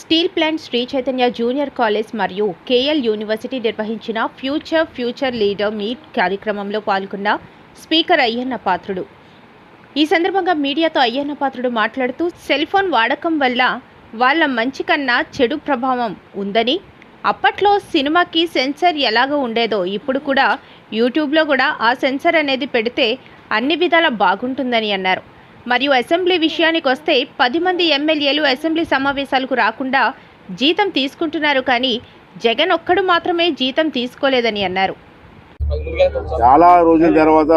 Steel plant Sri Chaitanya junior college మరియు KL university నిర్వహించిన future future leader meet కార్యక్రమంలో పాల్గొన్న స్పీకర్ అయ్యన్న పాత్రుడు. ఈ సందర్భంగా మీడియాతో అయ్యన్న పాత్రుడు మాట్లాడుతూ సెల్ ఫోన్ వాడకం వల్ల వాళ్ళ మంచి కన్నా చెడు ప్రభావం ఉందని అప్పట్లో సినిమాకి సెన్సర్ ఎలాగ ఉండేదో ఇప్పుడు కూడా యూట్యూబ్లో కూడా ఆ సెన్సర్ అనేది పెడితే అన్ని విధాల బాగుంటుందని అన్నారు. మరియు అసెంబ్లీ విషయానికి వస్తే పది మంది ఎమ్మెల్యేలు అసెంబ్లీ సమావేశాలకు రాకుండా జీతం తీసుకుంటున్నారు కానీ జగన్ ఒక్కడు మాత్రమే జీతం తీసుకోలేదని అన్నారు. చాలా రోజుల తర్వాత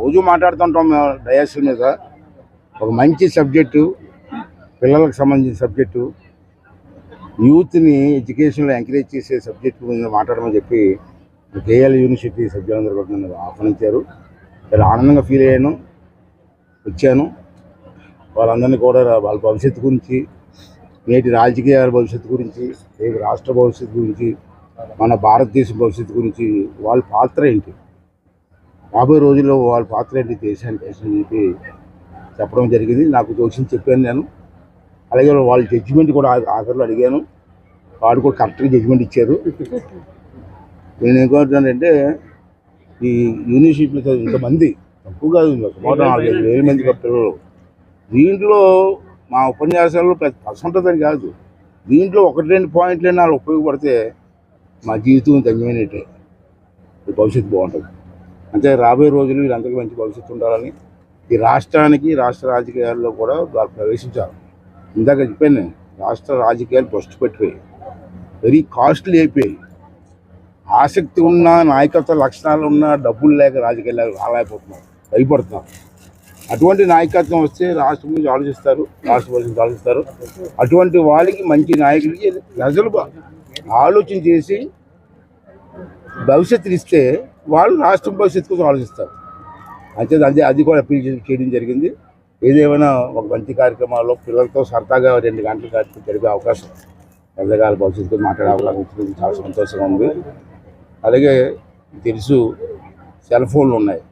రోజు మాట్లాడుతుంటాం మేము డయాస్ మీద. ఒక మంచి సబ్జెక్టు పిల్లలకు సంబంధించిన సబ్జెక్టు యూత్ని ఎడ్యుకేషన్లో ఎంకరేజ్ చేసే సబ్జెక్ట్ గురించి మాట్లాడమని చెప్పి కేఎల్ యూనివర్సిటీ సభ్యులందరూ కూడా నన్ను ఆహ్వానించారు. చాలా ఆనందంగా ఫీల్ అయ్యాను. వచ్చాను. వాళ్ళందరినీ కూడా వాళ్ళ భవిష్యత్తు గురించి నేటి రాజకీయాల భవిష్యత్తు గురించి రేపు రాష్ట్ర భవిష్యత్తు గురించి మన భారతదేశం భవిష్యత్తు గురించి వాళ్ళ పాత్ర ఏంటి? రాబోయే రోజుల్లో వాళ్ళ పాత్ర ఏంటి? దేశానికి అని చెప్పి చెప్పడం జరిగింది. నాకు తోచింది చెప్పాను నేను. అలాగే వాళ్ళ జడ్జిమెంట్ కూడా ఆఖరిలో అడిగాను. వాడు కూడా కరెక్ట్గా జడ్జిమెంట్ ఇచ్చారు. నేను ఏమంటున్నానంటే ఈ యూనివర్సిటీలో ఇంతమంది తక్కువ కాదు సుమారు నాలుగైదు వేల మంది పిల్లలు దీంట్లో మా ఉపన్యాసాల్లో పెద్ద పర్సంటదని కాదు. దీంట్లో ఒకటి రెండు పాయింట్లు నాకు ఉపయోగపడితే మా జీవితం ధన్యమైనట్టే. ఈ భవిష్యత్తు బాగుంటుంది. అంటే రాబోయే రోజులు వీళ్ళందరికీ మంచి భవిష్యత్తు ఉండాలని ఈ రాష్ట్రానికి రాష్ట్ర రాజకీయాల్లో కూడా వాళ్ళు ప్రవేశించాలి ఇందాక చెప్పాను నేను, రాష్ట్ర రాజకీయాలు ఫస్ట్ పెట్టిపోయి వెరీ కాస్ట్లీ అయిపోయాయి. ఆసక్తి ఉన్న నాయకత్వ లక్షణాలు ఉన్న డబ్బులు లేక రాజకీయాలు రాలేకపోతున్నారు భయపడుతున్నారు అటువంటి నాయకత్వం వస్తే రాష్ట్రం గురించి ఆలోచిస్తారు రాష్ట్ర గురించి ఆలోచిస్తారు. అటువంటి వాళ్ళకి మంచి నాయకుడికి ప్రజలు ఆలోచన చేసి భవిష్యత్తుని ఇస్తే వాళ్ళు రాష్ట్రం భవిష్యత్తు కోసం ఆలోచిస్తారు. అంతే అదే అది కూడా అప్పీల్ చేయడం జరిగింది. ఏదేమైనా ఒక మంచి కార్యక్రమాల్లో పిల్లలతో సరదాగా రెండు గంటల కార్యక్రమం జరిగే అవకాశం పెద్దగాల భవిష్యత్తు మాట్లాడే అవకాశం చాలా సంతోషంగా ఉంది. అలాగే తెలుసు సెల్ ఫోన్లు ఉన్నాయి.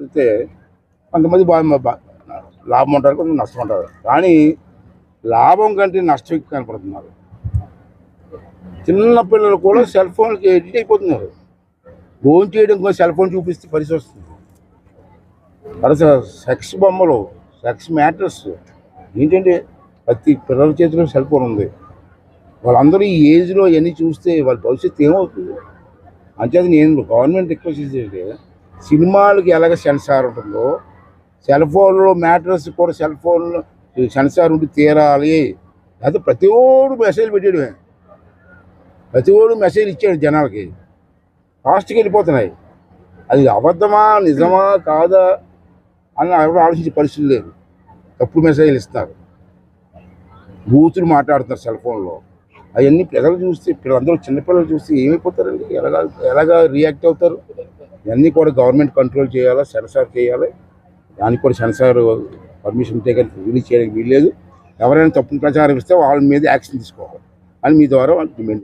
అయితే కొంతమంది బాగా బా- లాభం ఉంటారు కొంతమంది నష్టం ఉంటారు. కానీ లాభం కంటే నష్టం ఎక్కువ కనపడుతున్నారు. చిన్న పిల్లలు కూడా సెల్ ఫోన్కి ఎడిట్ అయిపోతున్నారు. ఫోన్ చేయడం కూడా సెల్ ఫోన్ చూపిస్తే పరిస్థితి వస్తుంది. తర్వాత సెక్స్ బొమ్మలు సెక్స్ మ్యాటర్స్ ఏంటంటే ప్రతి పిల్లల చేతిలో సెల్ ఫోన్ ఉంది. వాళ్ళందరూ ఈ ఏజ్లో ఇవన్నీ చూస్తే వాళ్ళ భవిష్యత్తు ఏమవుతుంది? అంచేది నేను గవర్నమెంట్ రిక్వెస్ట్ చేసేది సినిమాలకి ఎలాగ సెన్సార్ ఉంటుందో సెల్ ఫోన్లో మ్యాటర్స్ కూడా సెల్ ఫోన్లో సెన్సార్ ఉండి తీరాలి. అయితే ప్రతి ఓడు మెసేజ్ పెట్టడమే ప్రతి ఓడు మెసేజ్ ఇచ్చాడు జనాలకి. ఫాస్ట్కి వెళ్ళిపోతున్నాయి. అది అబద్ధమా నిజమా కాదా అని ఎవరు ఆలోచించే పరిస్థితి లేదు తప్పుడు మెసేజ్లు ఇస్తారు. బూతులు మాట్లాడుతున్నారు సెల్ ఫోన్లో. అవన్నీ పిల్లలు చూస్తే పిల్లలందరూ చిన్నపిల్లలు చూస్తే ఏమైపోతారండి? ఎలాగా ఎలాగా రియాక్ట్ అవుతారు? ఇవన్నీ కూడా గవర్నమెంట్ కంట్రోల్ చేయాలా? సెన్సార్ చేయాలి? దానికి కూడా సెన్సార్ పర్మిషన్ ఉంటే కానీ రిలీజ్ చేయడానికి వీల్లేదు. ఎవరైనా తప్పుడు ప్రచారం ఇస్తే వాళ్ళ మీద యాక్షన్ తీసుకోవాలి. అని మీ ద్వారా వాళ్ళు డిమాండ్